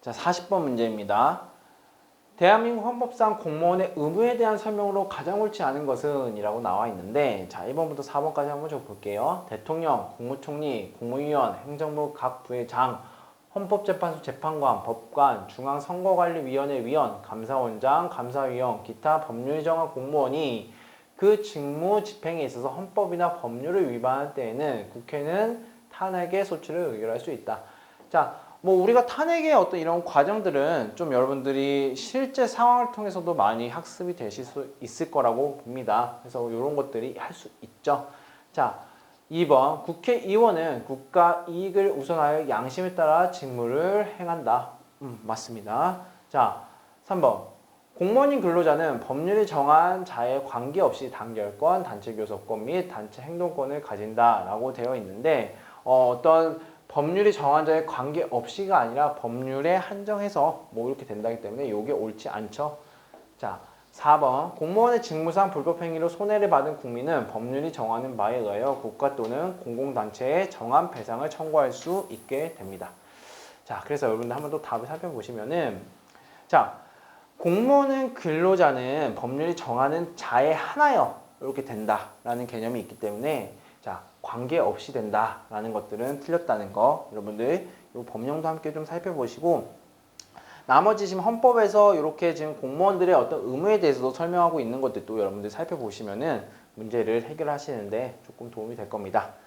자, 40번 문제입니다. 대한민국 헌법상 공무원의 의무에 대한 설명으로 가장 옳지 않은 것은 이라고 나와 있는데 자 1번부터 4번까지 한번 좀 볼게요. 대통령, 국무총리, 국무위원, 행정부 각 부의 장, 헌법재판소 재판관, 법관, 중앙선거관리위원회 위원, 감사원장, 감사위원, 기타 법률 정한 공무원이 그 직무 집행에 있어서 헌법이나 법률을 위반할 때에는 국회는 탄핵의 소추를 의결할 수 있다. 자, 뭐 우리가 탄핵의 어떤 이런 과정들은 좀 여러분들이 실제 상황을 통해서도 많이 학습이 되실 수 있을 거라고 봅니다. 그래서 이런 것들이 할 수 있죠. 자, 2번 국회의원은 국가 이익을 우선하여 양심에 따라 직무를 행한다. 음, 맞습니다. 자, 3번 공무원인 근로자는 법률이 정한 자에 관계없이 단결권, 단체 교섭권 및 단체 행동권을 가진다라고 되어 있는데 어, 어떤 법률이 정한 자에 관계없이가 아니라 법률에 한정해서 뭐 이렇게 된다기 때문에 이게 옳지 않죠. 자, 4번 공무원의 직무상 불법 행위로 손해를 받은 국민은 법률이 정하는 바에 의하여 국가 또는 공공단체에 정한 배상을 청구할 수 있게 됩니다. 자, 그래서 여러분들 한번 또 답을 살펴보시면은 자, 공무원은 근로자는 법률이 정하는 자에 하나여 이렇게 된다라는 개념이 있기 때문에 자, 관계 없이 된다라는 것들은 틀렸다는 거 여러분들 이 법령도 함께 좀 살펴보시고 나머지 지금 헌법에서 이렇게 지금 공무원들의 어떤 의무에 대해서도 설명하고 있는 것들도 여러분들 살펴보시면은 문제를 해결하시는데 조금 도움이 될 겁니다.